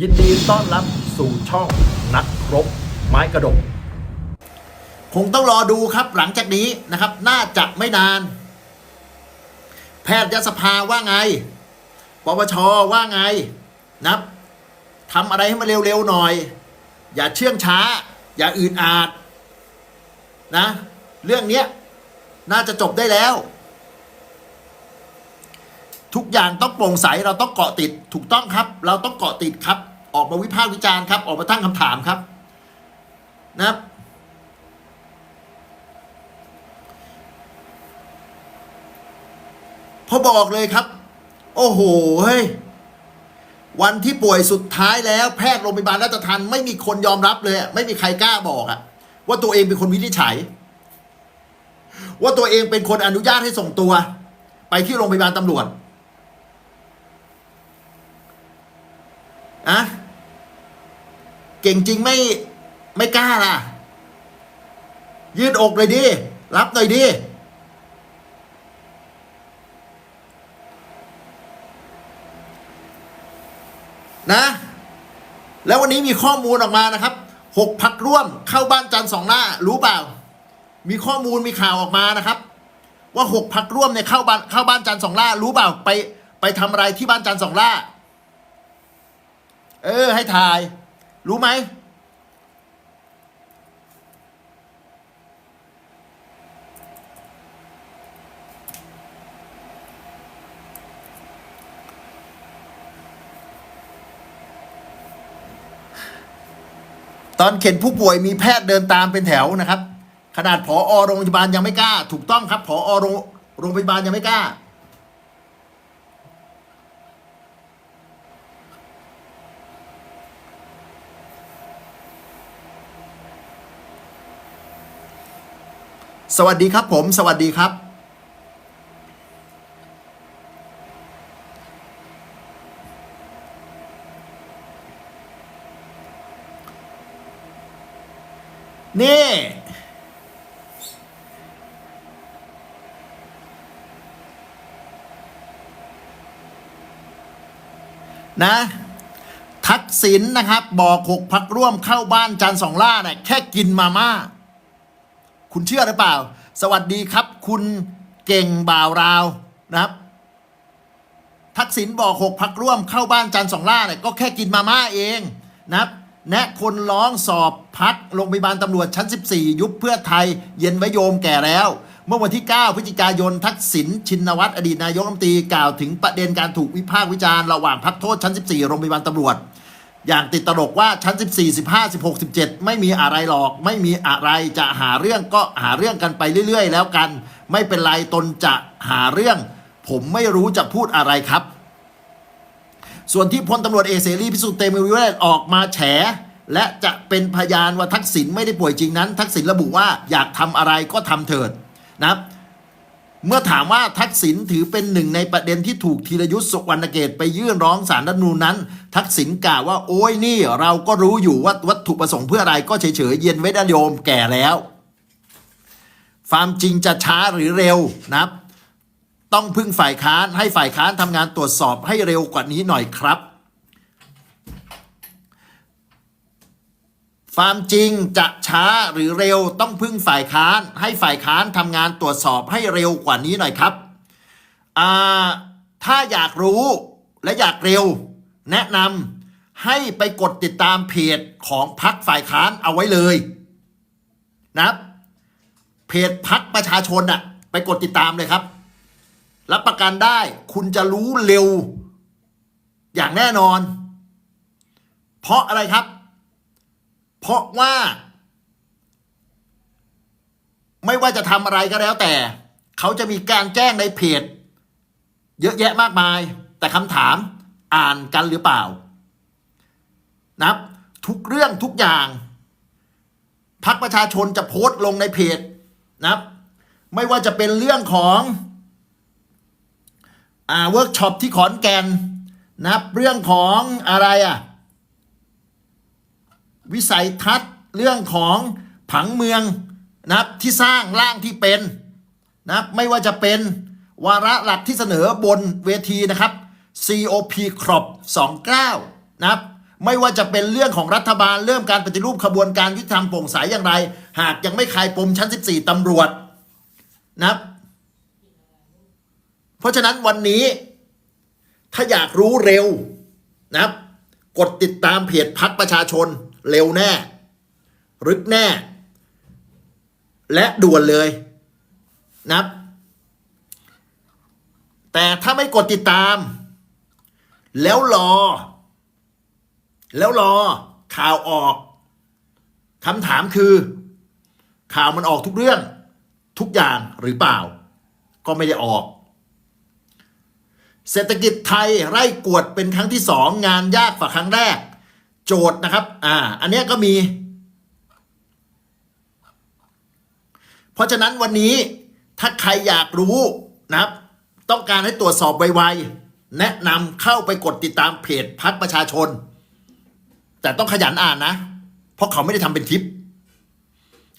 ยินดีต้อนรับสู่ช่องนักรบไม้กระดก คงต้องรอดูครับหลังจากนี้นะครับ น่าจะไม่นาน แพทยสภาว่าไง ปปชว่าไงนะครับทำอะไรให้มันเร็วๆหน่อย อย่าเชื่องช้า อย่าอื่นอาจนะ เรื่องนี้น่าจะจบได้แล้ว ทุกอย่างต้องโปร่งใสเราต้องเกาะติดถูกต้องครับ เราต้องเกาะติดครับ ออกมาวิพากษ์วิจารณ์ครับ ออกมาตั้งคำถามครับนะครับพอบอกเลยครับ โอ้โหเฮ้ยวันที่ป่วยสุดท้ายแล้วแพทย์โรงพยาบาลราชทันไม่มีคนยอมรับเลย ไม่มีใครกล้าบอกอะว่าตัวเองเป็นคนวินิจฉัย ว่าตัวเองเป็นคนอนุญาตให้ส่งตัว ไปที่โรงพยาบาลตำรวจ อะเก่งจริงไม่ไม่กล้าล่ะ ยืดอกเลยดิ รับหน่อยดิ นะ แล้ววันนี้มีข้อมูลออกมานะครับหกพักร่วมเข้าบ้านจันทร์สองหน้า รู้เปล่า มีข้อมูลมีข่าวออกมานะครับ ว่าหกพักร่วมเนี่ยเข้าบ้านเข้าบ้านจันทร์สองล่า รู้เปล่าไปไปทำอะไรที่บ้านจันทร์สองล่า เออ ให้ถ่าย รู้ไหม ตอนเข็นผู้ป่วยมีแพทย์เดินตามเป็นแถวนะครับ ขนาดผอโรงพยาบาลยังไม่กล้า ถูกต้องครับผอโรงโรงพยาบาลยังไม่กล้า สวัสดีครับผม สวัสดีครับ นี่ นะทักษิณนะครับ บอกหกพักร่วมเข้าบ้านจันสองล่าเนี่ยแค่กินมาม่า คุณเชื่อหรือเปล่า สวัสดีครับ คุณเก่งบ่าวราวนะครับ ทักษิณบอกหกพักร่วมเข้าบ้านจันสองล่าเนี่ยก็แค่กินมาม่าเองนะครับ แนะคนร้องสอบพักโรงพยาบาลตำรวจชั้น 14 ยุบเพื่อไทยเย็นไวโยมแก่แล้ว เมื่อวันที่ 9 พฤศจิกายนทักษิณชินวัตรอดีตนายกรัฐมนตรีกล่าวถึงประเด็นการถูกวิพากษ์วิจารณ์ระหว่างพักโทษชั้น 14 โรงพยาบาลตำรวจ อย่างติดตลกว่าชั้น 14 15 16 17 ไม่มีอะไรหรอก ไม่มีอะไรจะหาเรื่องก็หาเรื่องกันไปเรื่อย ๆ แล้วกัน ไม่เป็นไรตนจะหาเรื่อง ผมไม่รู้จะพูดอะไรครับ ส่วนที่พลตำรวจเอกเสรีพิสุทธิ์เตมียเวทออกมาแฉ และจะเป็นพยานว่าทักษิณไม่ได้ป่วยจริงนั้น ทักษิณระบุว่าอยากทำอะไรก็ทำเถิดนะครับ เมื่อถามว่าทักษิณถือเป็นหนึ่งในประเด็นที่ถูกธีรยุทธ์สุวรรณเกตไปยื่นร้องสารรัฐมนูญนั้น ทักษิณกล่าวว่าโอ้ยนี่เราก็รู้อยู่ว่าวัตถุประสงค์เพื่ออะไรก็เฉยๆเย็นไว้ดโยมแก่แล้ว ความจริงจะช้าหรือเร็วนะครับ ต้องพึ่งฝ่ายค้านให้ฝ่ายค้านทำงานตรวจสอบให้เร็วกว่านี้หน่อยครับ ความจริงจะช้าหรือเร็วต้องพึ่งฝ่ายค้าน ให้ฝ่ายค้านทำงานตรวจสอบให้เร็วกว่านี้หน่อยครับถ้าอยากรู้และอยากเร็ว แนะนำให้ไปกดติดตามเพจของพักฝ่ายค้านเอาไว้เลยนะเพจพักประชาชนอะไปกดติดตามเลยครับ รับประกันได้คุณจะรู้เร็ว อย่างแน่นอน เพราะอะไรครับ เพราะว่า ไม่ว่าจะทำอะไรก็แล้วแต่ เขาจะมีการแจ้งในเพจ เยอะแยะมากมาย แต่คำถามอ่านกันหรือเปล่า นะครับ ทุกเรื่องทุกอย่างพักประชาชนจะโพสต์ลงในเพจนะครับ ไม่ว่าจะเป็นเรื่องของอ่าเวิร์กช็อปที่ขอนแก่นนะครับ เรื่องของอะไรอะ วิสัยทัศน์เรื่องของผังเมืองนะครับที่สร้างร่างที่เป็นนะครับไม่ว่าจะเป็นวาระหลักที่เสนอบนเวทีนะครับ COP Crop 29 นะครับไม่ว่าจะเป็นเรื่องของรัฐบาลเริ่มการปฏิรูปขบวนการยุติธรรมโปร่งใสอย่างไร หากยังไม่คลายปมชั้น 14ตำรวจนะครับ เพราะฉะนั้นวันนี้ ถ้าอยากรู้เร็วนะครับ กดติดตามเพจพักประชาชน เร็วแน่ รึกแน่ และด่วนเลยนะครับ แต่ถ้าไม่กดติดตาม แล้วรอ แล้วรอข่าวออกคำถามคือ ข่าวมันออกทุกเรื่อง ทุกอย่างหรือเปล่า ก็ไม่ได้ออก เศรษฐกิจไทยไร่กวดเป็นครั้งที่สองงานยากกว่าครั้งแรก โจทย์นะครับ อ่า อันเนี้ยก็มี เพราะฉะนั้นวันนี้ถ้าใครอยากรู้นะครับ ต้องการให้ตรวจสอบไวๆ แนะนำเข้าไปกดติดตามเพจพักประชาชน แต่ต้องขยันอ่านนะ เพราะเขาไม่ได้ทำเป็นคลิป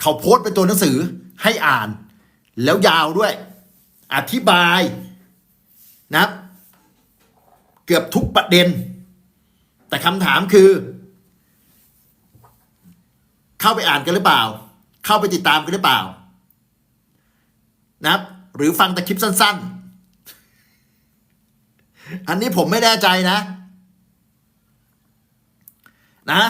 เขาโพสต์เป็นตัวหนังสือให้อ่าน แล้วยาวด้วย อธิบายนะครับ เกือบทุกประเด็น แต่คำถามคือ เข้าไปอ่านกันหรือเปล่า เข้าไปติดตามกันหรือเปล่า นะครับ หรือฟังแต่คลิปสั้น ๆ อันนี้ผมไม่แน่ใจนะ นะ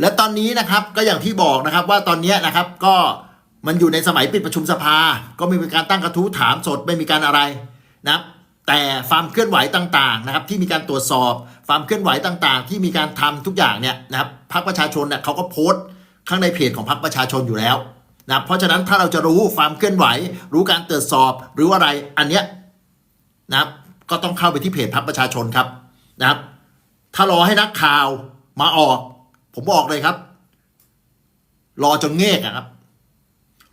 และตอนนี้นะครับก็อย่างที่บอกนะครับว่าตอนนี้นะครับก็มันอยู่ในสมัยปิดประชุมสภา ก็ไม่มีการตั้งกระทู้ถามสดไม่มีการอะไรนะครับแต่ความเคลื่อนไหวต่างๆนะครับที่มีการตรวจสอบความเคลื่อนไหวต่างๆ ที่มีการทำทุกอย่างเนี่ยนะครับพรรคประชาชนเนี่ยเขาก็โพสต์ข้างในเพจของพรรคประชาชนอยู่แล้วนะเพราะฉะนั้นถ้าเราจะรู้ความเคลื่อนไหว รู้การตรวจสอบหรือว่าอะไรอันเนี้ยนะครับก็ต้องเข้าไปที่เพจพรรคประชาชนครับนะครับถ้ารอให้นักข่าวมาออก ผมบอกเลยครับ รอจนเงกอะครับ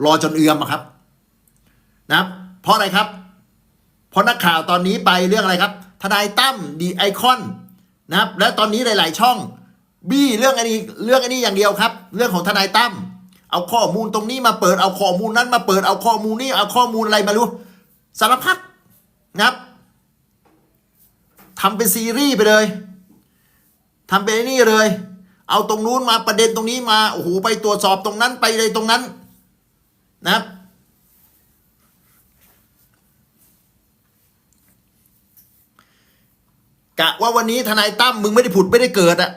รอจนเอือมอะครับ นะครับ เพราะอะไรครับ เพราะนักข่าวตอนนี้ไปเรื่องอะไรครับ ทนายตั้มดีไอคอนนะครับ และตอนนี้หลาย ๆ ช่อง บี้เรื่องอันนี้เรื่องอันนี้อย่างเดียวครับ เรื่องของทนายตั้มเอาข้อมูลตรงนี้มาเปิดเอาข้อมูลนั้นมาเปิดเอาข้อมูลนี้เอาข้อมูลอะไรมารู้สารพัดนะครับทำเป็นซีรีส์ไปเลยทำเป็นอ้นี่เลย เอาตรงนู้นมาประเด็นตรงนี้มาโอ้โหไปตรวจสอบตรงนั้นไปเลยตรงนั้นนะครับ กะว่าวันนี้ทนายตั้มมึงไม่ได้ผุดไม่ได้เกิดอะ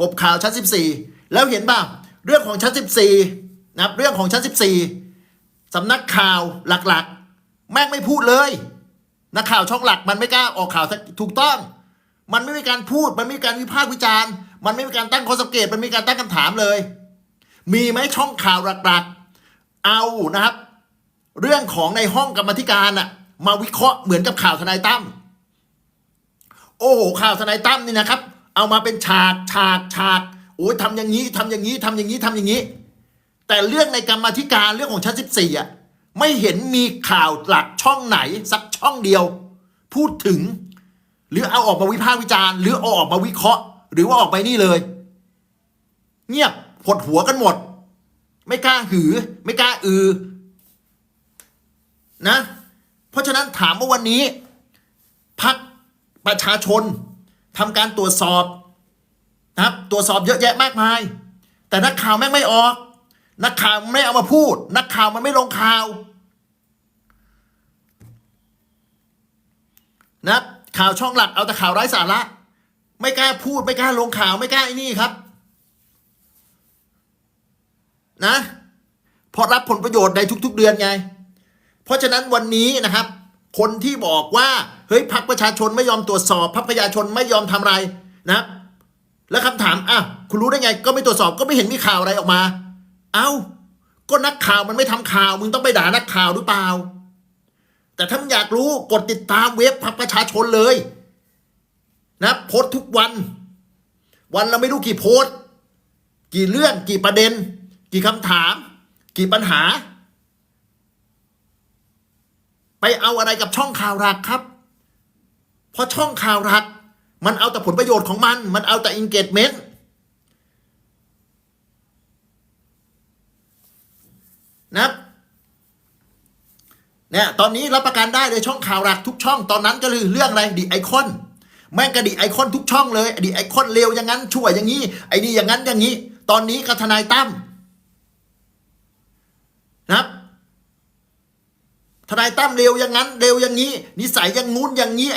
กบข่าวชั้นสิบสี่แล้วเห็นป่ะเรื่องของชั้นสิบสี่นะครับ เรื่องของชั้นสิบสี่สำนักข่าวหลักๆ แม่งไม่พูดเลยนักข่าวช่องหลักมันไม่กล้าออกข่าวถูกต้อง มันไม่มีการพูดมันไม่มีการวิพากษ์วิจารณ์ มันไม่มีการตั้งข้อสังเกตมันมีการตั้งคำถามเลย มีไหมช่องข่าวหลักๆ เอานะครับ เรื่องของในห้องกรรมธิการอะมาวิเคราะห์เหมือนกับข่าวทนายตั้มโอ้โหข่าวทนายตั้มนี่นะครับ เอามาเป็นฉากฉากฉากโอ้ยทำอย่างนี้ทำอย่างนี้ทำอย่างนี้ทำอย่างนี้ แต่เรื่องในกรรมธิการเรื่องของชั้นสิบสี่อะไม่เห็นมีข่าวหลักช่องไหนสักช่องเดียว พูดถึง หรือเอาออกมาวิพากษ์วิจารณ์ หรือเอาออกมาวิเคราะห์ หรือว่าออกไปนี่เลย เงียบหดหัวกันหมด ไม่กล้าหือ ไม่กล้าอือ นะ เพราะฉะนั้นถามว่าวันนี้พักประชาชนทำการตรวจสอบนะครับตรวจสอบเยอะแยะมากมาย แต่นักข่าวแม่งไม่ออก นักข่าวไม่เอามาพูด นักข่าวมันไม่ลงข่าวนะข่าวช่องหลักเอาแต่ข่าวไร้สาระ ไม่กล้าพูดไม่กล้าลงข่าวไม่กล้าไอ้นี่ครับ นะเพราะรับผลประโยชน์ในทุก ๆ เดือนไง เพราะฉะนั้นวันนี้นะครับ คนที่บอกว่าเฮ้ยพักประชาชนไม่ยอมตรวจสอบพักประชาชนไม่ยอมทำอะไรนะแล้วคำถามอะคุณรู้ได้ไง ก็ไม่ตรวจสอบก็ไม่เห็นมีข่าวอะไรออกมา เอ้าก็นักข่าวมันไม่ทำข่าว มึงต้องไปด่านักข่าวหรือเปล่า แต่ถ้ามึงอยากรู้กดติดตามเว็บพักประชาชนเลย นะโพสต์ทุกวัน วันเราไม่รู้กี่โพสต์กี่เรื่องกี่ประเด็น กี่คำถาม กี่ปัญหา ไปเอาอะไรกับช่องข่าวหลักครับ เพราะช่องข่าวหลักมันเอาแต่ผลประโยชน์ของมัน มันเอาแต่ engagement นะครับเนี่ยตอนนี้รับประกันได้เลยช่องข่าวหลักทุกช่องตอนนั้นก็คือเรื่องอะไรดีไอคอน แม่งกระดิไอคอนทุกช่องเลยอดีไอคอนเลวอย่างนั้นชั่วอย่างนี้ไอ้นี่อย่างนั้นอย่างนี้ ตอนนี้ก็ทนายตั้มนะครับทนายตั้มเร็วอย่างนั้น เร็วอย่างนี้ นิสัยอย่างงู้นอย่างนี้